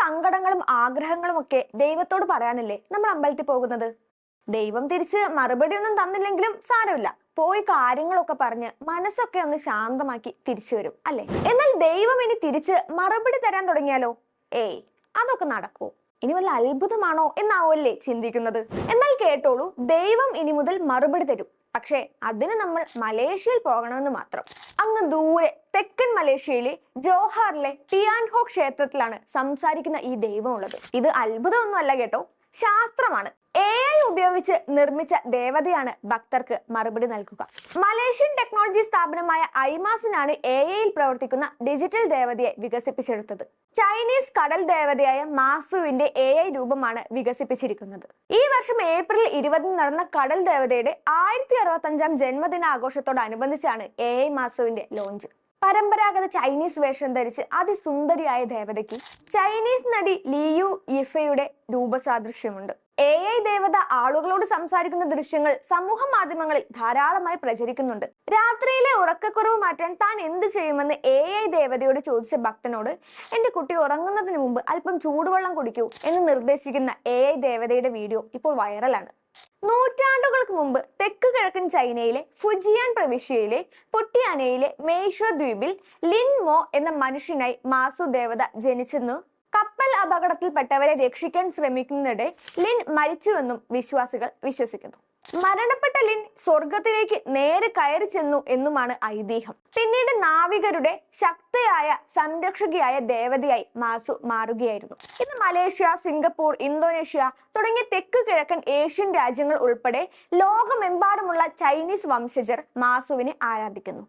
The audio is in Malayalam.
സങ്കടങ്ങളും ആഗ്രഹങ്ങളും ഒക്കെ ദൈവത്തോട് പറയാനല്ലേ നമ്മൾ അമ്പലത്തിൽ പോകുന്നത്? ദൈവം തിരിച്ച് മറുപടി ഒന്നും തന്നില്ലെങ്കിലും സാരമില്ല. പോയി കാര്യങ്ങളൊക്കെ പറഞ്ഞ് മനസ്സൊക്കെ ഒന്ന് ശാന്തമാക്കി തിരിച്ചു വരും അല്ലെ? എന്നാൽ ദൈവം ഇനി തിരിച്ച് മറുപടി തരാൻ തുടങ്ങിയാലോ? ഏയ് അതൊക്കെ നടക്കൂ. ഇനി വല്ല അത്ഭുതമാണോ എന്നാവല്ലേ ചിന്തിക്കുന്നത്? എന്നാൽ കേട്ടോളൂ ദൈവം ഇനി മുതൽ മറുപടി തരും. പക്ഷേ അതിന് നമ്മൾ മലേഷ്യയിൽ പോകണമെന്ന് മാത്രം. അങ്ങ് ദൂരെ തെക്കൻ മലേഷ്യയിലെ ജോഹാറിലെ ടിയാൻഹോ ക്ഷേത്രത്തിലാണ് സംസാരിക്കുന്ന ഈ ദൈവം ഉള്ളത് ഇത് അത്ഭുതമൊന്നും അല്ല കേട്ടോ. ശാസ്ത്രമാണ്. എ ഐ ഉപയോഗിച്ച് നിർമ്മിച്ച ദേവതയാണ് ഭക്തർക്ക് മറുപടി നൽകുക. മലേഷ്യൻ ടെക്നോളജി സ്ഥാപനമായ ഐമാസിനാണ് എ ഐയിൽ പ്രവർത്തിക്കുന്ന ഡിജിറ്റൽ ദേവതയെ വികസിപ്പിച്ചെടുത്തത്. ചൈനീസ് കടൽ ദേവതയായ മാസുവിന്റെ എ ഐ രൂപമാണ് വികസിപ്പിച്ചിരിക്കുന്നത്. ഈ വർഷം ഏപ്രിൽ ഇരുപതിന് നടന്ന കടൽ ദേവതയുടെ ആയിരത്തി അറുപത്തി അഞ്ചാം ജന്മദിനാഘോഷത്തോടനുബന്ധിച്ചാണ് എ ഐ മാസുവിന്റെ ലോഞ്ച് പരമ്പരാഗത ചൈനീസ് വേഷം ധരിച്ച് അതിസുന്ദരിയായ ദേവതയ്ക്ക് ചൈനീസ് നടി ലിയു ഇഫയുടെ രൂപസാദൃശ്യമുണ്ട്. എ ഐ ദേവത ആളുകളോട് സംസാരിക്കുന്ന ദൃശ്യങ്ങൾ സമൂഹ മാധ്യമങ്ങളിൽ ധാരാളമായി പ്രചരിക്കുന്നുണ്ട്. രാത്രിയിലെ ഉറക്കക്കുറവ് മാറ്റാൻ താൻ എന്ത് ചെയ്യുമെന്ന് എ ഐ ദേവതയോട് ചോദിച്ച ഭക്തനോട് എന്റെ കുട്ടി ഉറങ്ങുന്നതിന് മുമ്പ് അല്പം ചൂടുവെള്ളം കുടിക്കൂ എന്ന് നിർദ്ദേശിക്കുന്ന എ ഐ ദേവതയുടെ വീഡിയോ ഇപ്പോൾ വൈറലാണ്. നൂറ്റാണ്ടുകൾക്ക് മുമ്പ് കിഴക്കൻ ചൈനയിലെ ഫുജിയാൻ പ്രവിശ്യയിലെ പൊട്ടിയാനയിലെ മേശ്വ ദ്വീപിൽ ലിൻ മോ എന്ന മനുഷ്യനായി മാസു ദേവത ജനിച്ചെന്നു. കപ്പൽ അപകടത്തിൽപ്പെട്ടവരെ രക്ഷിക്കാൻ ശ്രമിക്കുന്നതിനിടെ ലിൻ മരിച്ചുവെന്നും വിശ്വാസികൾ വിശ്വസിക്കുന്നു. മരണപ്പെട്ട ലിൻ സ്വർഗത്തിലേക്ക് നേരെ കയറി ചെന്നു എന്നുമാണ് ഐതിഹ്യം. പിന്നീട് നാവികരുടെ ശക്തയായ സംരക്ഷകയായ ദേവതയായി മാസു മാറുകയായിരുന്നു. ഇന്ന് മലേഷ്യ സിംഗപ്പൂർ ഇന്തോനേഷ്യ തുടങ്ങിയ തെക്ക് കിഴക്കൻ ഏഷ്യൻ രാജ്യങ്ങൾ ഉൾപ്പെടെ ലോകമെമ്പാടുമുള്ള ചൈനീസ് വംശജർ മാസുവിനെ ആരാധിക്കുന്നു.